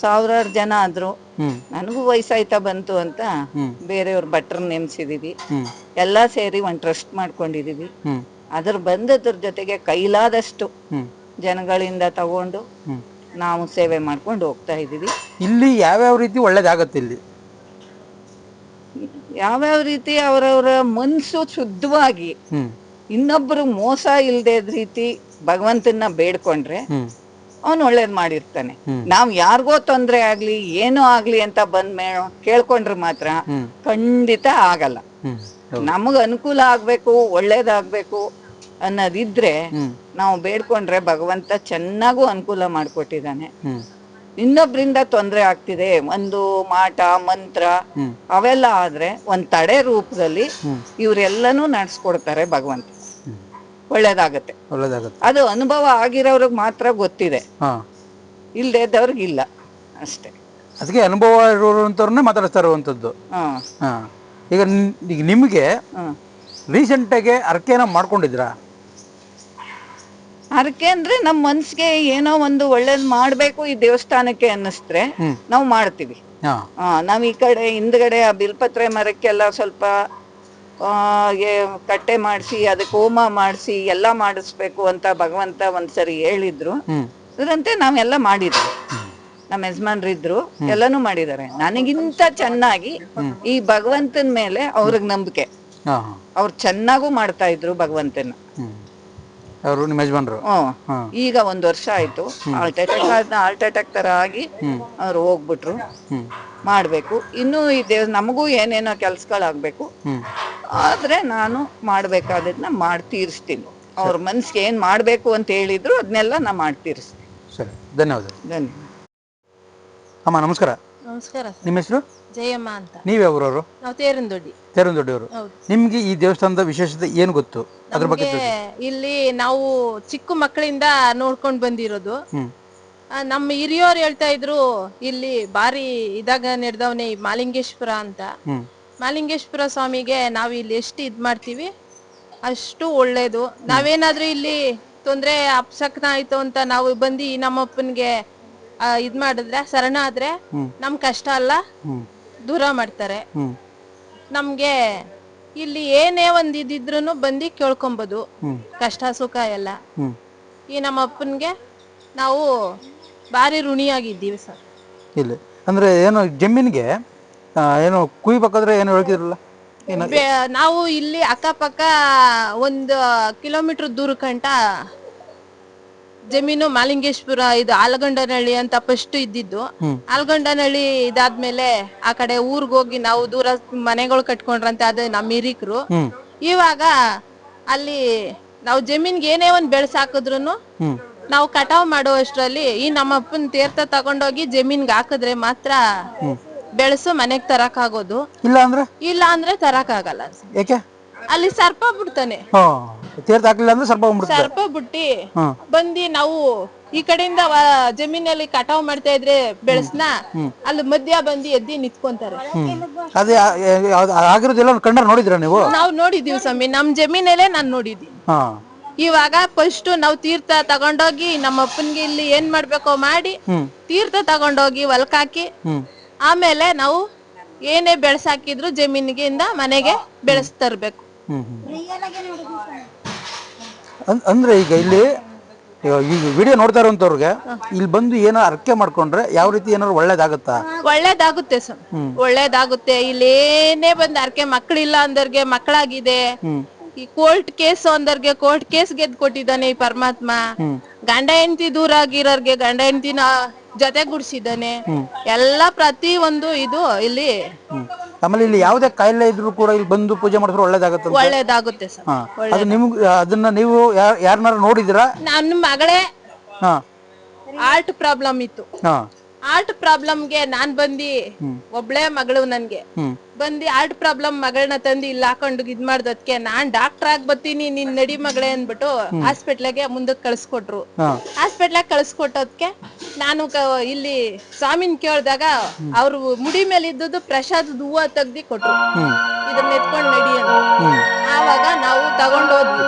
ಸಾವಿರಾರು ಜನ ಆದ್ರು. ನನಗೂ ವಯಸ್ಸಾಯ್ತಾ ಬಂತು ಅಂತ ಬೇರೆಯವ್ರ ಭಟ್ರ ನೇಮಿಸಿದೀವಿ. ಎಲ್ಲಾ ಸೇರಿ ಒಂದ್ ಟ್ರಸ್ಟ್ ಮಾಡ್ಕೊಂಡಿದೀವಿ. ಅದ್ರ ಬಂದದ್ರ ಜೊತೆಗೆ ಕೈಲಾದಷ್ಟು ಜನಗಳಿಂದ ತಗೊಂಡು ನಾವು ಸೇವೆ ಮಾಡ್ಕೊಂಡು ಹೋಗ್ತಾ ಇದೀವಿ ಇಲ್ಲಿ ಯಾವ್ಯಾವ ರೀತಿ ಒಳ್ಳೇದಾಗತ್ತೆ ಇಲ್ಲಿ? ಯಾವ್ಯಾವ ರೀತಿ ಅವರವರ ಮನ್ಸು ಶುದ್ಧವಾಗಿ ಇನ್ನೊಬ್ರು ಮೋಸ ಇಲ್ಲದೆ ರೀತಿ ಭಗವಂತನ ಬೇಡ್ಕೊಂಡ್ರೆ ಅವನು ಒಳ್ಳೇದ್ ಮಾಡಿರ್ತಾನೆ. ನಾವ್ ಯಾರಿಗೋ ತೊಂದ್ರೆ ಆಗ್ಲಿ ಏನೋ ಆಗ್ಲಿ ಅಂತ ಬಂದ್ ಮೇ ಕೇಳ್ಕೊಂಡ್ರೆ ಮಾತ್ರ ಖಂಡಿತ ಆಗಲ್ಲ. ನಮಗ್ ಅನುಕೂಲ ಆಗ್ಬೇಕು ಒಳ್ಳೇದಾಗ್ಬೇಕು ಅನ್ನೋದಿದ್ರೆ ನಾವು ಬೇಡ್ಕೊಂಡ್ರೆ ಭಗವಂತ ಚೆನ್ನಾಗೂ ಅನುಕೂಲ ಮಾಡ್ಕೊಟ್ಟಿದ್ದಾನೆ. ಇನ್ನೊಬ್ರಿಂದ ತೊಂದರೆ ಆಗ್ತಿದೆ ಒಂದು ಮಾಟ ಮಂತ್ರ ಅವೆಲ್ಲ ಆದ್ರೆ ಒಂದ್ ತಡೆ ರೂಪದಲ್ಲಿ ಇವ್ರೆಲ್ಲನೂ ನಡ್ಸ್ಕೊಡ್ತಾರೆ ಭಗವಂತ. ಒಳ್ಳೇದಾಗತ್ತೆ. ಒಳ್ಳೇದಾಗತ್ತೆ. ಅದು ಅನುಭವ ಆಗಿರೋರಿಗೆ ಮಾತ್ರ ಗೊತ್ತಿದೆ. ಹಾ. ಇದ್ದವ್ರಿಗೆ ಇಲ್ಲ. ಅಷ್ಟೇ. ಅದಕ್ಕೆ ಅನುಭವ ಇರುವಂಥವ್ರನ್ನೇ ಮಾತಾಡಿಸ್ತಾ ಇರುವಂಥದ್ದು. ಹಾ. ಹಾ. ಈಗ ನಿಮ್ಗೆ ಈಗ ನಿಮಗೆ ಹ್ಮ್ ರೀಸೆಂಟಾಗಿ ಅರ್ಕೆನ ಮಾಡ್ಕೊಂಡಿದ್ರಾ ಹರಕೆ ಅಂದ್ರೆ ನಮ್ಮ ಮನ್ಸಿಗೆ ಏನೋ ಒಂದು ಒಳ್ಳೇದ್ ಮಾಡ್ಬೇಕು ಈ ದೇವಸ್ಥಾನಕ್ಕೆ ಅನ್ನಿಸ್ತ್ರೆ ನಾವು ಮಾಡ್ತೀವಿ. ಹಾ. ಆ, ನಾವ್ ಈ ಕಡೆ ಹಿಂದ್ಗಡೆ ಆ ಬಿಲ್ಪತ್ರೆ ಮರಕ್ಕೆಲ್ಲ ಸ್ವಲ್ಪ ಕಟ್ಟೆ ಮಾಡಿಸಿ ಅದಕ್ಕೆ ಹೋಮ ಮಾಡಿಸಿ ಎಲ್ಲ ಮಾಡಿಸ್ಬೇಕು ಅಂತ ಭಗವಂತ ಒಂದ್ಸರಿ ಹೇಳಿದ್ರು. ಅದರಂತೆ ನಾವೆಲ್ಲ ಮಾಡಿದ್ವಿ. ನಮ್ಮ ಯಜಮಾನ್ರಿದ್ರು ಎಲ್ಲಾನು ಮಾಡಿದ್ದಾರೆ. ನನಗಿಂತ ಚೆನ್ನಾಗಿ ಈ ಭಗವಂತನ ಮೇಲೆ ಅವ್ರಿಗೆ ನಂಬಿಕೆ. ಅವ್ರು ಚೆನ್ನಾಗೂ ಮಾಡ್ತಾ ಇದ್ರು ಭಗವಂತನ. ಅವರು ನಿಮ್ಮ ಯಜಮಾನ್ರು? ಈಗ ಒಂದ್ ವರ್ಷ ಆಯ್ತು. ಹಾರ್ಟ್ ಅಟ್ಯಾಕ್ ಹಾರ್ಟ್ ಅಟ್ಯಾಕ್ ತರ ಆಗಿ ಅವ್ರು ಹೋಗ್ಬಿಟ್ರು. ಮಾಡ್ಬೇಕು. ಇನ್ನು ಈ ದೇವ್ ನಮಗೂ ಏನೇನೋ ಕೆಲ್ಸಗಳಾಗ್ಬೇಕು. ಆದ್ರೆ ನಾನು ಮಾಡ್ಬೇಕಾದದ್ನ ಮಾಡಿ ತೀರಿಸ್ತೀನಿ. ಅವ್ರ ಮನ್ಸಿಗೆ ಏನ್ ಮಾಡ್ಬೇಕು ಅಂತ ಹೇಳಿದ್ರು ಅದನ್ನೆಲ್ಲ ನಾ ಮಾಡಿ ತೀರಿಸ್ತೀನಿ. ಸರಿ ಧನ್ಯವಾದ. ಧನ್ಯವಾದ. ಅಮ್ಮ ನಮಸ್ಕಾರ. ನಮಸ್ಕಾರ ನಿಮ್ಮ ಹೆಸರು? ಜಯಮ್ಮ ಅಂತ. ನೀವ್ಯಾವ್ರವರು ನಾವು ತೇರಂದೊಡ್ಡಿ. ತೇರಂದೊಡ್ಡಿಯವರು ಹೌದು. ನಿಮ್ಗೆ ಈ ದೇವಸ್ಥಾನದ ವಿಶೇಷತೆ ಏನು ಗೊತ್ತು? ಅದ್ರ ಬಗ್ಗೆ ನಮ್ಗೆ ಇಲ್ಲಿ ನಾವು ಚಿಕ್ಕ ಮಕ್ಕಳಿಂದ ನೋಡ್ಕೊಂಡ್ ಬಂದಿರೋದು. ಹ್ಮ್. ಆ, ನಮ್ಮ ಹಿರಿಯೋರು ಹೇಳ್ತಾ ಇದ್ರು ಇಲ್ಲಿ ಬಾರಿ ಇದಾಗ ನಡೆದವನೇ ಮಾಲಿಂಗೇಶ್ವರ ಅಂತ. ಹ್ಮ್. ಮಾಲಿಂಗೇಶ್ವರ ಸ್ವಾಮಿಗೆ ನಾವು ಇಲ್ಲಿ ಎಷ್ಟು ಇದ್ ಮಾಡ್ತೀವಿ? ಅಷ್ಟು ಒಳ್ಳೇದು. ನಾವೇನಾದ್ರೂ ಇಲ್ಲಿ ತೊಂದ್ರೆ ಅಪಶಕ್ನ ಆಯ್ತು ಅಂತ ನಾವು ಬಂದು ನಮ್ಮಪ್ಪನ್ಗೆ ಇದ್ ಮಾಡಿದ್ರೆ ಶರಣ ಆದ್ರೆ ನಮ್ ಕಷ್ಟ ಅಲ್ಲ. ದೂರ ಮಾಡ್ತಾರೆ. ನಮ್ಗೆ ಇಲ್ಲಿ ಏನೇ ಒಂದ್ ಇದಿದ್ರು ಬಂದಿ ಕೇಳ್ಕೊಬೋದು. ಕಷ್ಟ ಸುಖ ಎಲ್ಲ. ಈ ನಮ್ಮ ಅಪ್ಪನ್ಗೆ ನಾವು ಬಾರಿ ಋಣಿಯಾಗಿದ್ದೀವಿ ಸರ್. ಇಲ್ಲಿ. ಅಂದ್ರೆ ಏನು ಜಮೀನಿಗೆ ಆ, ಏನು ಕುಯ್ಬೇಕಾದ್ರೆ ಏನು ಹೇಳ್ತಿದ್ರಲ್ಲ ಏನು? ಬೆ- ನಾವು ಇಲ್ಲಿ ಅಕ್ಕಪಕ್ಕ ಒಂದು ಕಿಲೋಮೀಟರ್ ದೂರ ಕಂಟ ಜಮೀನು ಮಾಲಿಂಗೇಶ್ವರ ಇದು ಆಲಗಂಡನಹಳ್ಳಿ ಅಂತ ಫಸ್ಟ್ ಇದ್ದಿದ್ದು. ಆಲಗಂಡನಹಳ್ಳಿ ಇದಾದ್ಮೇಲೆ ಆ ಕಡೆ ಊರ್ಗ್ ಹೋಗಿ ನಾವು ದೂರ ಮನೆಗಳು ಕಟ್ಕೊಂಡ್ರಂತೆ ಅದು ನಮ್ಮ ಹಿರಿಕರು. ಇವಾಗ ಅಲ್ಲಿ ನಾವು ಜಮೀನ್ಗೆ ಏನೇ ಒಂದ್ ಬೆಳ್ಸಾಕಿದ್ರು ಹಾಕಿದ್ರು ನಾವು ಕಟಾವ್ ಮಾಡುವಷ್ಟ್ರಲ್ಲಿ ಈ ನಮ್ಮ ಅಪ್ಪನ ತೀರ್ಥ ತಗೊಂಡೋಗಿ ಜಮೀನ್ಗೆ ಹಾಕಿದ್ರೆ ಮಾತ್ರ ಬೆಳೆಸು ಮನೆಗ್ ತರಕ್ ಆಗೋದು. ಇಲ್ಲ ಅಂದ್ರೆ? ಇಲ್ಲ ಅಂದ್ರೆ ತರಕ್ ಆಗಲ್ಲ. ಯಾಕೆ? ಅಲ್ಲಿ ಸರ್ಪ ಬಿಡ್ತಾನೆ. ಹಾ ತೀರ್ಥ ಹಾಕ್ಲಿಲ್ಲ ಅಂದ್ರೆ ಸ್ವಲ್ಪ ಬಂದ್ಬಿಡುತ್ತೆ. ಸರ್ಪ ಬಿಟ್ಟಿ ಬಂದಿ ನಾವು ಈ ಕಡೆಯಿಂದ ವ- ಜಮೀನಲ್ಲಿ ಕಟಾವ್ ಮಾಡ್ತಾ ಇದ್ರೆ ಬೆಳೆಸ್ನ ಅಲ್ಲಿ ಮಧ್ಯ ಬಂದಿ ಎದ್ದಿ ನಿತ್ಕೊಂತಾರೆ. ಯಾವ್ದು ಆಗಿರೋದೆಲ್ಲ ನೋಡಿದ್ರ ನೀವು? ನಾವು ನೋಡಿದೀವಿ ಸ್ವಾಮಿ ನಮ್ ಜಮೀನಲ್ಲೇ ನಾನ್ ನೋಡಿದೀನಿ ಹಾ. ಇವಾಗ ಫಸ್ಟ್ ನಾವು ತೀರ್ಥ ತಗೊಂಡೋಗಿ ನಮ್ಮ ಅಪ್ಪನ್ಗೆ ಇಲ್ಲಿ ಏನ್ ಮಾಡ್ಬೇಕೋ ಮಾಡಿ ತೀರ್ಥ ತಗೊಂಡೋಗಿ ಹೊಲ್ಕಾಕಿ ಆಮೇಲೆ ನಾವು ಏನೇ ಬೆಳೆಸಾಕಿದ್ರು ಜಮೀನಿಗೆಯಿಂದ ಮನೆಗೆ ಬೆಳೆಸ್ತರ್ಬೇಕು ಹ್ಮ್ ಹ್ಮ್. ಅನ್- ಅಂದ್ರೆ ಈಗ ಇಲ್ಲಿ ಈಗ ವಿಡಿಯೋ ನೋಡ್ತಾ ಇರೋಂಥವ್ರಿಗೆ ಇಲ್ಲಿ ಬಂದು ಏನೋ ಅರ್ಕೆ ಮಾಡ್ಕೊಂಡ್ರೆ ಯಾವ ರೀತಿ ಏನಾದ್ರು ಒಳ್ಳೇದಾಗುತ್ತಾ? ಒಳ್ಳೇದಾಗುತ್ತೆ ಸರ್. ಒಳ್ಳೇದಾಗುತ್ತೆ. ಇಲ್ಲಿ ಏನೇ ಬಂದ್ ಅರ್ಕೆ ಮಕ್ಕಳಿಲ್ಲ ಅಂದರ್ಗೆ ಮಕ್ಕಳಾಗಿದೆ. ಈ ಕೋರ್ಟ್ ಕೇಸ್ ಅಂದರ್ಗೆ ಕೋರ್ಟ್ ಕೇಸ್ ಗೆದ್ ಕೊಟ್ಟಿದ್ದಾನೆ ಈ ಪರಮಾತ್ಮ. ಗಂಡ ಹೆಂಡತಿ ದೂರ ಆಗಿರೋರ್ಗೆ ಗಂಡ ಹೆಂಡತಿನ ಜೊತೆ ಗುಡ್ಸಿದ್ದಾನೆ ಎಲ್ಲ ಪ್ರತಿ ಒಂದು ಇದು ಇಲ್ಲಿ ಆಮೇಲೆ ಇಲ್ಲಿ ಯಾವುದೇ ಕಾಯಿಲೆ ಇದ್ರು ಕೂಡ ಇಲ್ಲಿ ಬಂದು ಪೂಜೆ ಮಾಡಿದ್ರೆ ಒಳ್ಳೇದಾಗುತ್ತೆ. ಒಳ್ಳೇದಾಗುತ್ತೆ ಸರ್. ಹಾ. ಅದು ನಿಮ್ಗೆ ಅದನ್ನ ನೀವು ಯಾರ್ ಯಾರನ್ನಾರು ನೋಡಿದಿರಾ ನನ್ನ ಮಗಳೇ ಹಾ. ಆರ್ಟ್ ಪ್ರಾಬ್ಲಮ್ ಇತ್ತು. ಹಾ. ಆರ್ಟ್ ಪ್ರಾಬ್ಲಮ್ಗೆ ನಾನ್ ಬಂದಿ ಒಬ್ಳೆ ಮಗಳು ನನ್ಗೆ. ಬಂದಿ ಆರ್ಟ್ ಪ್ರಾಬ್ಲಮ್ ಮಗಳನ್ನ ತಂದು ಇಲ್ಲಿ ಹಾಕೊಂಡು ಇದ್ ಮಾಡ್ದಕ್ಕೆ ನಾನ್ ಡಾಕ್ಟರ್ ಆಗಿ ಬರ್ತೀನಿ ನಿನ್ ನಡಿ ಮಗಳೇ ಅಂದ್ಬಿಟ್ಟು ಹಾಸ್ಪಿಟ್ಲಿಗೆ ಮುಂದಕ್ಕೆ ಕಳ್ಸ್ಕೊಟ್ರು. ಹಾಸ್ಪಿಟ್ಲ್ ಹಾಸ್ಪಿಟ್ಲಾಗ ಕಳ್ಸ್ಕೊಟ್ಟೋದ್ಕೆ ನಾನು ಇಲ್ಲಿ ಸ್ವಾಮಿನ್ ಕೇಳ್ದಾಗ ಅವ್ರು ಮುಡಿ ಮೇಲೆ ಇದ್ದದ್ದು ಪ್ರಸಾದದ ಹೂವ ತೆಗ್ದಿ ಕೊಟ್ರು. ಇದನ್ನ ಎತ್ಕೊಂಡ್ ನಡಿ ಅಂತ. ಆವಾಗ ನಾವು ತಗೊಂಡೋದ್ವಿ.